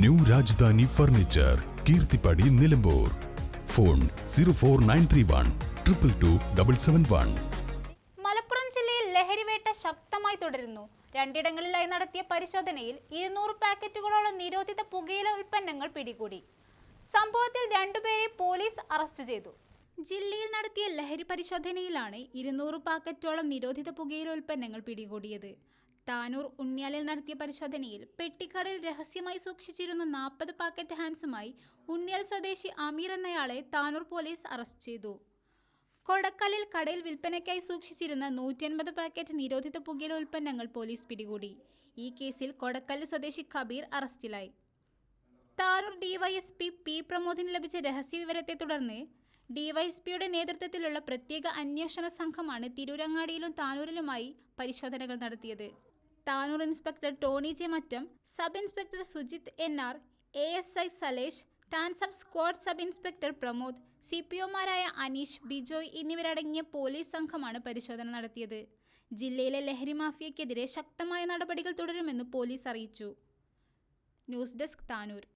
New Rajadhani furniture Keerthippadi Nilambur. Phone zero four nine three one triple two double seven one. Malappuram ജില്ലയിൽ ലഹരിവേട്ട ശക്തമായി തുടരുന്നു. രണ്ടിടങ്ങളിലായി നടത്തിയ പരിശോധനയിൽ ഇരുന്നൂറ് പാക്കറ്റുകളോളം നിരോധിത പുകയില ഉൽപ്പന്നങ്ങൾ പിടികൂടി. സംഭവത്തിൽ രണ്ടുപേരെ പോലീസ് അറസ്റ്റ് ചെയ്തു. ജില്ലയിൽ നടത്തിയ ലഹരി പരിശോധനയിലാണ് ഇരുന്നൂറ് പാക്കറ്റോളം നിരോധിത പുകയില ഉൽപ്പന്നങ്ങൾ പിടികൂടിയത്. താനൂർ ഉണ്ണിയാലിൽ നടത്തിയ പരിശോധനയിൽ പെട്ടിക്കടയിൽ രഹസ്യമായി സൂക്ഷിച്ചിരുന്ന നാൽപ്പത് പാക്കറ്റ് ഹാൻസുമായി ഉണ്ണിയാൽ സ്വദേശി അമീർ എന്നയാളെ താനൂർ പോലീസ് അറസ്റ്റ് ചെയ്തു. കൊടക്കലിൽ കടയിൽ വിൽപ്പനയ്ക്കായി സൂക്ഷിച്ചിരുന്ന നൂറ്റി അൻപത് പാക്കറ്റ് നിരോധിത പുകയില ഉൽപ്പന്നങ്ങൾ പോലീസ് പിടികൂടി. ഈ കേസിൽ കൊടക്കല്ല് സ്വദേശി കബീർ അറസ്റ്റിലായി. താനൂർ ഡിവൈഎസ്പി പി പ്രമോദിന് ലഭിച്ച രഹസ്യ വിവരത്തെ തുടർന്ന് ഡിവൈഎസ്പിയുടെ നേതൃത്വത്തിലുള്ള പ്രത്യേക അന്വേഷണ സംഘമാണ് തിരൂരങ്ങാടിയിലും താനൂരിലുമായി പരിശോധനകൾ നടത്തിയത്. Tanur inspector Tony J Mattam sub inspector Sujith N R A S I Salesh DANSAF squad sub inspector Pramod C P ഒമാരായ Aneesh Bijoy എന്നിവരടങ്ങിയ പോലീസ് സംഘമാണ് പരിശോധന നടത്തിയത്. ജില്ലയിലെ ലഹരി മാഫിയയ്ക്കെതിരെ ശക്തമായ നടപടികൾ തുടരുമെന്ന് പോലീസ് അറിയിച്ചു. News desk Tanur.